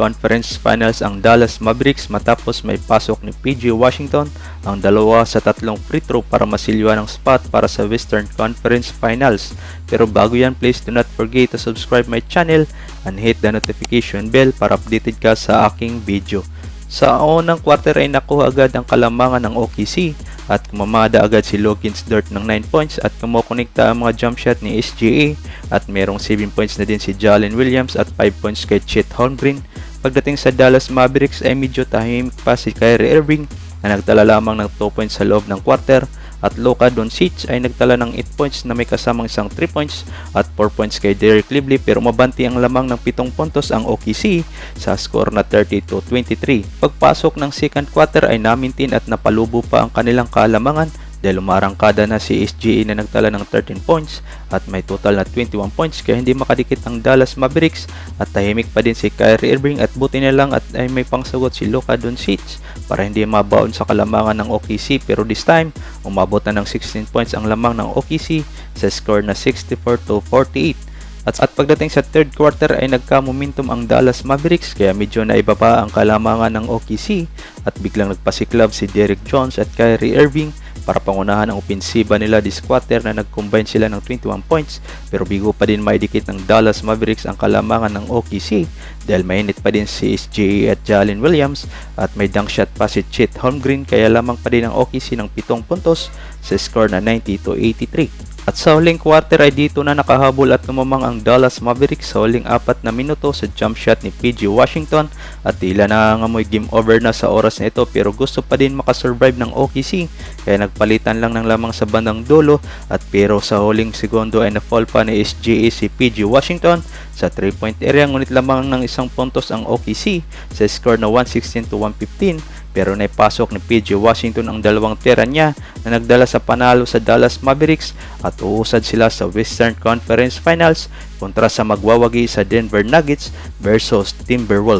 Conference Finals ang Dallas Mavericks matapos may pasok ni PG Washington ang dalawa sa tatlong free throw para masilwa ng spot para sa Western Conference Finals. Pero bago yan, please do not forget to subscribe my channel and hit the notification bell para updated ka sa aking video. Sa unang quarter ay nakuha agad ang kalamangan ng OKC at kumamada agad si Logins Dort ng 9 points at kumukonekta ang mga jump shot ni SGA at merong 7 points na din si Jalen Williams at 5 points kay Chet Holmgren. Pagdating sa Dallas Mavericks ay medyo tahimik pa si Kyrie Irving na nagtala lamang ng 2 points sa loob ng quarter at Luka Doncic ay nagtala ng 8 points na may kasamang isang 3 points at 4 points kay Derek Lively pero mabanti ang lamang ng 7 puntos ang OKC sa score na 30 to 23. Pagpasok ng second quarter ay namintin at napalubo pa ang kanilang kalamangan dahil umarangkada na si SGA na nagtala ng 13 points at may total na 21 points kaya hindi makadikit ang Dallas Mavericks. At tahimik pa din si Kyrie Irving at buti na lang at ay may pangsagot si Luka Doncic para hindi mabaon sa kalamangan ng OKC pero this time umabot na ng 16 points ang lamang ng OKC sa score na 64 to 48 at, at pagdating sa third quarter ay nagka-momentum ang Dallas Mavericks kaya medyo naibaba ang kalamangan ng OKC at biglang nagpasiklab si Derek Jones at Kyrie Irving para pangunahan ang opensiba nila this quarter na nag-combine sila ng 21 points pero bigo pa din maidikit ng Dallas Mavericks ang kalamangan ng OKC dahil mainit pa din si SGA at Jalen Williams at may dunk shot pa si Chet Holmgren kaya lamang pa din ang OKC ng 7 puntos sa score na 90 to 83. At sa huling quarter ay dito na nakahabol at tumamang ang Dallas Mavericks sa huling apat na minuto sa jump shot ni PG Washington at tila nangangamoy game over na sa oras na ito pero gusto pa din makasurvive ng OKC kaya nagpalitan lang ng lamang sa bandang dulo at pero sa huling segundo ay na-fall pa ni SGA si PG Washington sa 3-point area ngunit lamang ng isang puntos ang OKC sa score na 116 to 115 pero naipasok ni PG Washington ang dalawang tira niya na nagdala sa panalo sa Dallas Mavericks at uusad sila sa Western Conference Finals kontra sa magwawagi sa Denver Nuggets versus Timberwolves.